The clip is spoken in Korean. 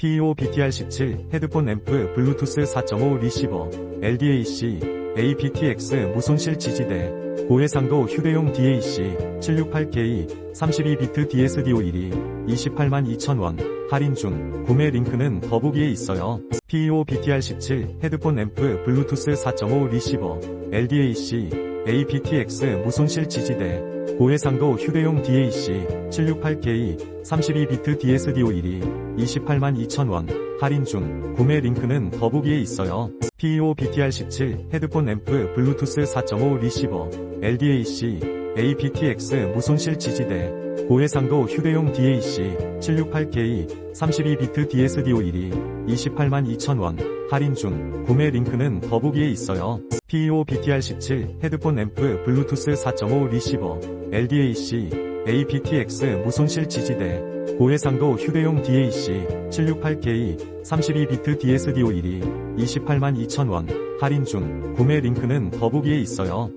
PEO BTR17 헤드폰 앰프 블루투스 4.5 리시버 LDAC aptX 무손실 지지대 고해상도 휴대용 DAC 768K 32비트 DSDO 1위 282,000원. 할인 중. 구매 링크는 더보기에 있어요. PEO BTR17 헤드폰 앰프 블루투스 4.5 리시버 LDAC aptX 무손실 지지대 고해상도 휴대용 DAC 768K 32비트 DSDO 1위 282,000원 할인 중 구매 링크는 더보기에 있어요. PEO BTR17 헤드폰 앰프 블루투스 4.5 리시버 LDAC aptX 무손실 지지대 고해상도 휴대용 DAC 768K 32비트 DSDO 1위 282,000원 할인 중 구매 링크는 더보기에 있어요. PEO BTR17 헤드폰 앰프 블루투스 4.5 리시버 LDAC aptX 무손실 지지대 고해상도 휴대용 DAC 768K 32비트 DSDO 1위 282,000원 할인 중 구매 링크는 더보기에 있어요.